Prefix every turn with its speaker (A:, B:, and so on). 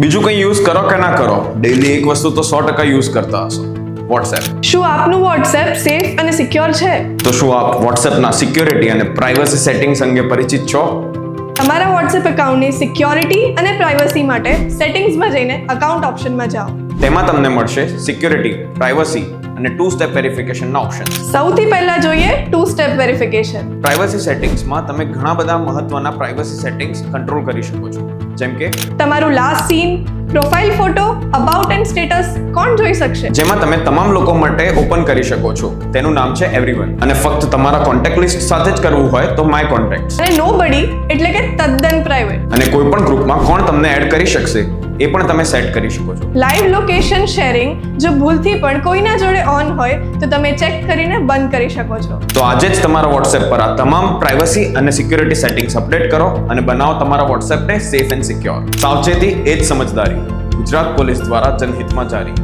A: બીજું કંઈ યુઝ કરો કે ના કરો? ડેલી એક વસ્તુ તો સો ટકા યુઝ કરતા હશો. વોટ્સએપ
B: શું આપનું વોટ્સએપ સેફ અને સિક્યોર છે?
A: તો શું આપ વોટ્સએપના સિક્યોરિટી અને પ્રાઇવસી સેટિંગ્સ અંગે પરિચિત છો?
B: તમારા વોટ્સએપ એકાઉન્ટની સિક્યોરિટી અને પ્રાઇવસી માટે સેટિંગ્સમાં જઈને અકાઉન્ટ ઓપ્શનમાં જાઓ.
A: તેમાં તમને મળશે સિક્યુરિટી પ્રાઇવસી અને ટુ સ્ટેપ વેરિફિકેશનના ઓપ્શન
B: સૌથી પહેલા જોઈએ ટુ સ્ટેપ વેરિફિકેશન
A: પ્રાઇવસી સેટિંગ્સમાં તમે ઘણા બધા મહત્વના પ્રાઇવસી સેટિંગ્સ કંટ્રોલ કરી શકો છો. જેમ કે
B: તમારું last seen profile photo about and status કોણ જોઈ શકશે?
A: જેમાં તમે તમામ લોકો માટે ઓપન કરી શકો છો. તેનું નામ છે એવરીવન અને ફક્ત તમારા કોન્ટેક્ટ લિસ્ટ સાથે જ કરવું હોય તો માય કોન્ટેક્ટ
B: અને નોબડી એટલે કે તદ્દન પ્રાઇવેટ
A: અને કોઈ પણ ગ્રુપમાં કોણ તમને એડ કરી શકશે? એ પણ તમે સેટ કરી શકો છો.
B: લાઈવ લોકેશન શેરિંગ જો ભૂલથી પણ કોઈના જોડે ઓન હોય તો તમે ચેક કરીને બંધ કરી શકો છો.
A: તો આજે જ તમારા વોટ્સએપ પર આ તમામ પ્રાઇવસી અને સિક્યોરિટી સેટિંગ્સ અપડેટ કરો અને બનાવો તમારા વોટ્સએપને સેફ એન્ડ સિક્યોર સાવચેતી એ જ સમજદારી. ગુજરાત પોલીસ દ્વારા જનહિતમાં જારી.